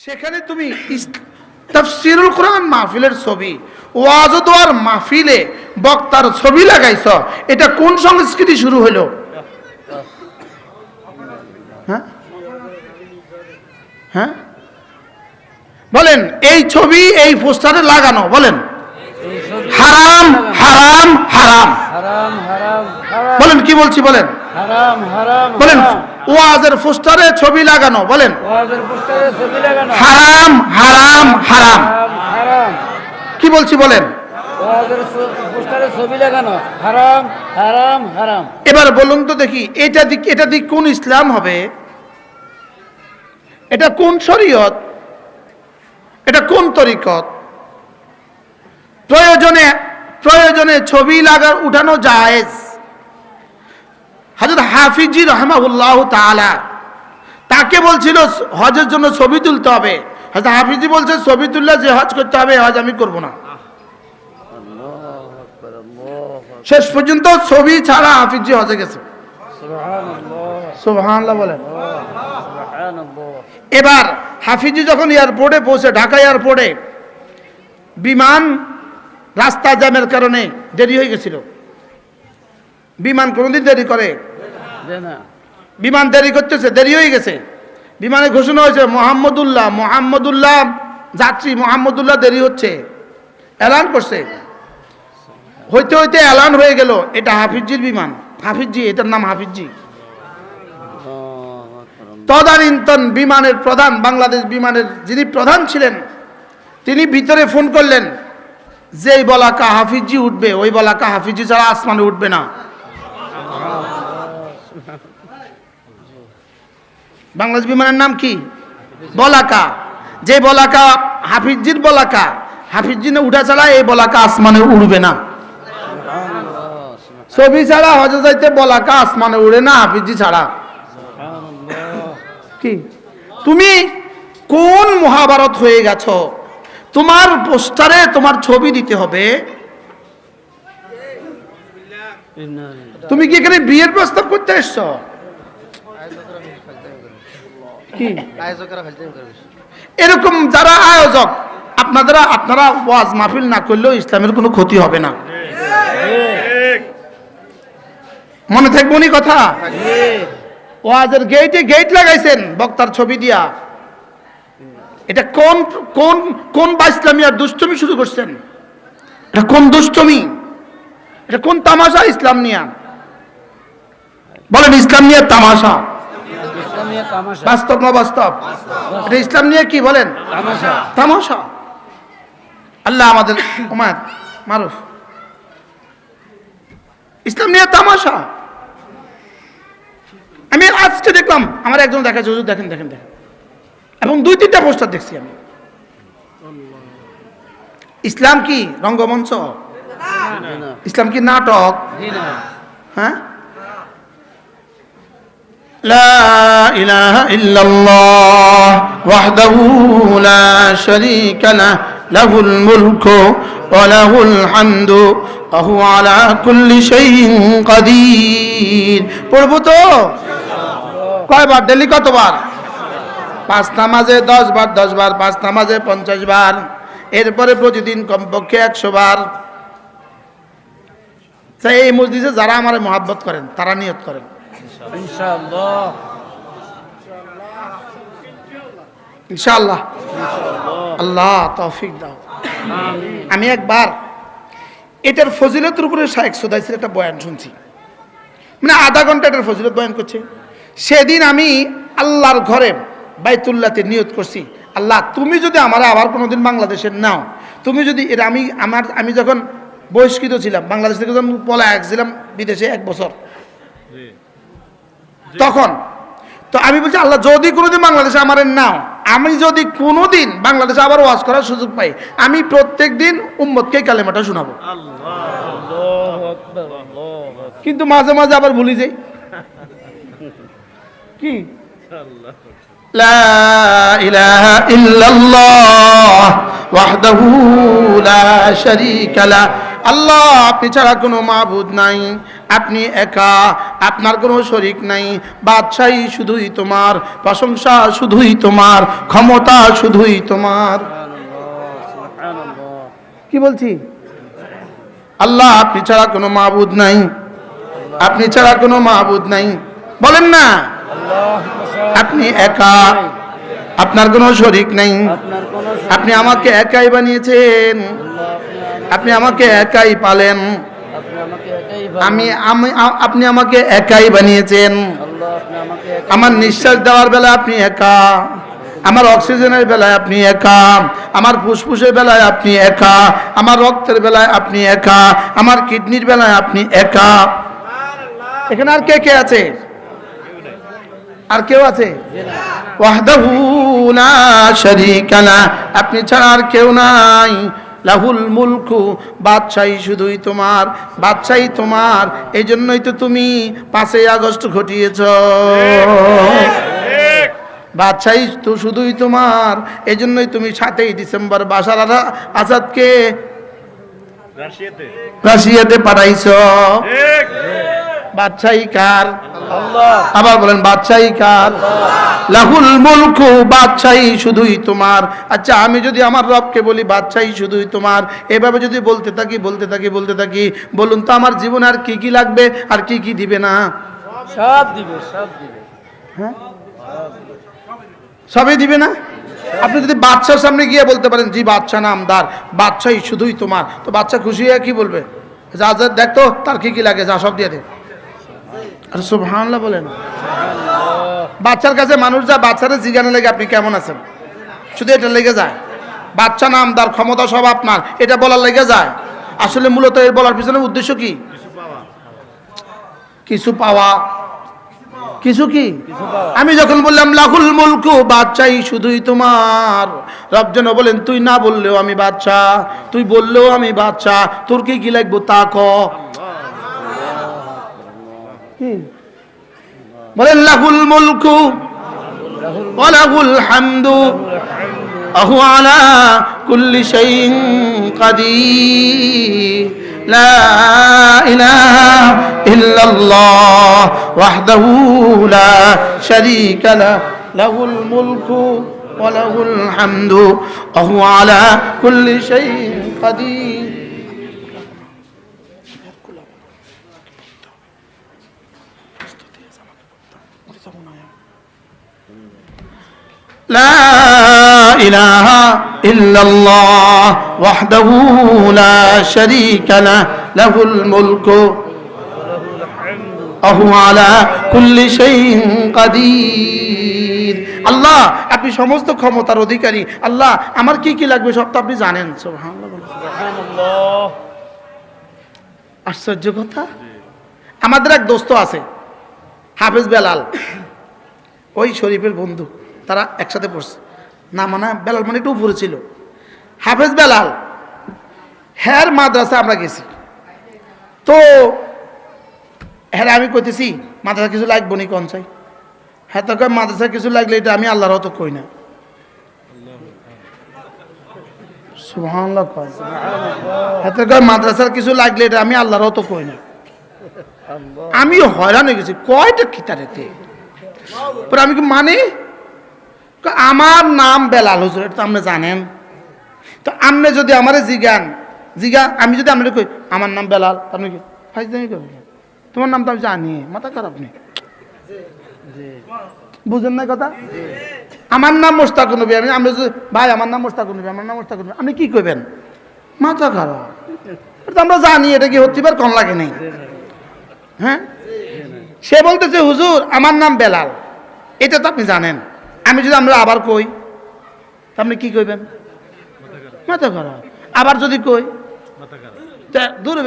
সেখানে তুমি তাফসিরুল কোরআন মাহফিলের ছবি ওয়াজ ওয়াজদোয়ার মাহফিলে বক্তার ছবি লাগাইছ এটা কোন সংস্কৃতি শুরু হলো? হ্যাঁ? হ্যাঁ? বলেন এই ছবি এই পোস্টারে লাগানো বলেন। হারাম হারাম হারাম। বলেন কি বলছি বলেন। বলেন। ওয়াজের পোস্টারে ছবি লাগানো বলেন। হারাম হারাম হারাম। কি বলছি বলেন। এবার বলুন তো দেখি এটা দিক এটা দিক কোন ইসলাম হবে? এটা কোন শরীয়ত? এটা কোন তরিকত? প্রয়োজনে প্রয়োজনে ছবি লাগা উঠানো জায়েজ। হাজরত হাফিজি রহমাউল্লাহ তাআলা তাকে বলছিল, হজের জন্য ছবি তুলতে হবে। হাজরত হাফিজি বলছে, ছবি তুললে যে হজ করতে হবে, হজ আমি করব না। শেষ পর্যন্ত ছবি ছাড়া হাফিজি হজে গেছে। এবার হাফিজি যখন এয়ারপোর্টে পৌঁছে, ঢাকা এয়ারপোর্টে বিমান রাস্তা জ্যামের কারণে দেরি হয়ে গেছিল। বিমান কোনোদিন দেরি করে। বিমান দেরি করতেছে দেরি হয়ে গেছে। বিমানে ঘোষণা হয়েছে মোহাম্মদুল্লাহ মোহাম্মদুল্লাহ যাত্রী মোহাম্মদুল্লাহ দেরি হচ্ছে। এলান করছে। হইতে হইতে এলান হয়ে গেল। এটা হাফিজির বিমান। হাফিজি এটার নাম হাফিজি তদানীন্তন বিমানের প্রধান বাংলাদেশ বিমানের যিনি প্রধান ছিলেন তিনি ভিতরে ফোন করলেন যেই বলাকা হাফিজি উঠবে ওই বলাকা হাফিজি ছাড়া আসমানে উঠবে না। বাংলাদেশ বিমানের নাম কি? বলাকা। যে বলাকা হাফিজির বলাকা। হাফিজি না উঠা ছাড়া এই বলাকা আসমানে উড়বে না। ছবি ছাড়া হজে যাইতে বলাকা আসমানে উড়ে না হাফিজি ছাড়া। কি? তুমি কোন মহাভারত হয়ে গেছো? তোমার পোস্টারে তোমার ছবি দিতে হবে। তুমি কি এখানে বিয়ের প্রস্তাব করতে এসছো? কি? এরকম যারা আয়োজক আপনারা আপনারা ওয়াজ মাহফিল না করলেও ইসলামের কোনো ক্ষতি হবে না। মনে থাকব নি কথা? ওয়াজের গেটে গেট লাগাইছেন বক্তার ছবি দিয়া। এটা কোন কোন কোন বা ইসলামিয়ার দুষ্টমি শুরু করছেন? এটা কোন দুষ্টমি? এটা কোন তামাশা ইসলাম নিয়া? বলেন ইসলাম নিয়ে তামাশা। বাস্তব না বাস্তব? এটা ইসলাম নিয়ে কি বলেন? তামাশা। আল্লাহ আমাদের উমাদ মারুফ। ইসলাম নিয়ে তামাশা। আমি আজকে দেখলাম আমার একজন দেখাচ্ছে হুজুর দেখেন দেখেন দেখেন। এবং দুই তিনটা পোস্টার দেখছি আমি। ইসলাম কি রঙ্গমঞ্চ? ইসলাম কি নাটক? হ্যাঁ? لا إله إلا الله وحده لا شريك له له الملك وله الحمد وهو على كل شيء قدير পড়ব তো? কয়বার? ডেলি কতবার? পাঁচ নামাজে দশ বার দশ বার, পাঁচ নামাজে পঞ্চাশ বার, এরপরে প্রতিদিন কমপক্ষে একশো বার। এই মসজিদে যারা আমার মহাব্বত করেন, তারা নিয়ত করেন। ইনশাআল্লাহ। ইনশাআল্লাহ। আল্লাহ তৌফিক দাও। আমি একবার এটার ফজিলতের উপরে শাহেক সুদাইসের একটা বয়ান শুনছি। মানে আধা ঘণ্টা এটার ফজিলত বয়ান করছে। সেদিন আমি আল্লাহর ঘরে বাইতুল্লাতে নিয়ত করছি। আল্লাহ তুমি যদি আমার আবার কোনোদিন বাংলাদেশের নাও তুমি যদি এটা আমি আমার আমি যখন বহিষ্কৃত ছিলাম বাংলাদেশ থেকে যখন পলায় ছিলাম বিদেশে এক বছর। তখন। তো আমি বলছি আল্লাহ যদি কোনোদিন বাংলাদেশে আমার নাও আমি যদি কোনোদিন বাংলাদেশে আবার ওয়াজ করার সুযোগ পাই আমি প্রত্যেক দিন উম্মতকে কালেমাটা শোনাবো। কিন্তু মাঝে মাঝে আবার ভুলি যাই। কি? لا إله إلا الله وحده لا شريك আল্লাহ, আপনি ছাড়া কোনো মাবুদ নাই। আপনি একা, আপনার কোনো শরিক নাই। বাদশাহী শুধুই তোমার, প্রশংসা শুধুই তোমার, ক্ষমতা শুধুই তোমার। কি বলছি? আল্লাহ, আপনি ছাড়া কোনো মাহবুদ নাই। আপনি ছাড়া কোনো মাহবুদ নাই। বলেন না। আপনি একা, আপনার কোনো শরিক নাই। আপনি আমাকে একাই বানিয়েছেন। আপনি আমাকে একাই পালেন। আমি আমি আপনি আমাকে একাই বানিয়েছেন। আমার নিঃশ্বাস দেওয়ার বেলায় আপনি একা। আমার অক্সিজেনের বেলায় আপনি একা। আমার ফুসফুসের বেলায় আপনি একা। আমার রক্তের বেলায় আপনি একা। আমার কিডনির বেলায় আপনি একা। এখানে আর কে কে আছে? আর কেউ আছে? ওয়াহদাহু লা শারীকা লা। আপনি ছাড়া আর কেউ নাই। লাহুল মুলকু বাদশাহী শুধুই তোমার বাদশাহী তোমার এই জন্যই তো তুমি পাঁচই আগস্ট ঘটিয়েছ। বাদশাহী তো শুধুই তোমার এই জন্যই তুমি সাতই ডিসেম্বর বাসার আজাদকে রাশিয়াতে। পাঠাইছ। বাদশাহী কার? আবার বলেন বাদশাহী কার? লাহুল মুলকু বাদশাহী শুধুই তোমার। আচ্ছা আমি যদি আমার রবকে বলি বাদশাহী শুধুই তোমার। এভাবে যদি বলতে থাকি বলতে থাকি বলতে থাকি বলুন তো আমার জীবন আর কি কি লাগবে আর কি কি দিবে না? সব দিবে সব দিবে। হ্যাঁ? সবই দিবে না? আপনি যদি বাচ্চার সামনে গিয়ে বলতে পারেন জি বাচ্চা নামদার বাচ্চাই শুধুই তোমার তো বাচ্চা খুশি হয়ে কি বলবে? যা যা দেখ তো তার কি কি লাগে যা সব দিয়ে দে। আর সুবহানাল্লাহ বলেন। বাচ্চার কাছে মানুষ যা বাচ্চারা জিজ্ঞাসা লেগে আপনি কেমন আছেন? শুধু এটা লেগে যায়। বাচ্চা নামদার ক্ষমতা সব আপনার এটা বলার লেগে যায়। আসলে মূলত এর বলার পিছনে উদ্দেশ্য কি? কিছু পাওয়া। কিছু কি? আমি যখন বললাম লাহুল মুলকু বাচ্চাই শুধুই তোমার। রব যেন বলেন তুই না বললেও আমি বাচ্চা তুই বললেও আমি বাচ্চা তোর কি কি লাগবো তা কি? বলেন, লাহুল মুলকু ওয়ালাহুল হামদু আহু আলা কুল্লি শাইইন কাদির। লা ইলাহা ইল্লাল্লাহ ওয়াহদাহু লা শারীকা লা লাহুল মুলকু لا إله إلا الله وحده لا شريك له له الملك وهو على كل شيء قدير আল্লাহ, আপনি সমস্ত ক্ষমতার অধিকারী। আল্লাহ, আমার কি কি লাগবে সব তো আপনি জানেন। আশ্চর্য কথা। আমাদের এক দোস্ত আছে, হাফেজ বেলাল। ওই শরীফের বন্ধু। তারা একসাথে পড়ছে। না মানে বেলাল মানে একটু উপরে ছিল। হাফেজ বেলাল হ্যার মাদ্রাসা আমরা গেছি। তো হ্যাঁ আমি কইতেছি মাদ্রাসা কিছু লাগবো নি কোন চাই? হ্যাঁ তো মাদ্রাসা কিছু লাগলে এটা আমি আল্লাহর হতো কই না। হ্যাঁ মাদ্রাসার কিছু লাগলে এটা আমি আল্লাহর হতো কই না। আমি হয়রান হয়ে গেছি। কয়টা খিতারেতে পরে আমি কি মানে? আমার নাম বেলাল, হুজুর, এটা তো আপনি জানেন। তো আপনি যদি আমারে জিগান, জিগা, আমি যদি আপনার কই, আমার নাম বেলাল আপনি কি ফাইজদামি করবেন তোমার নাম তো আমি জানি, মাথা খারাপ নেই। বুঝেন না কথা? আমার নাম মোস্তাক নবী, আমি আমি ভাই, আমার নাম মোস্তাক নবী, আমার নাম মোস্তাক নবী আপনি কি কইবেন? মাথা খারাপ। তো আমরা জানি, এটা কি পারে কম লাগে নেই? হ্যাঁ? সে বলতেছে, হুজুর, আমার নাম বেলাল এটা তো আপনি জানেন। আমি যদি আমরা আবার কই আপনি কি কইবেন? মাথা খারাপ। আবার যদি কই দূরে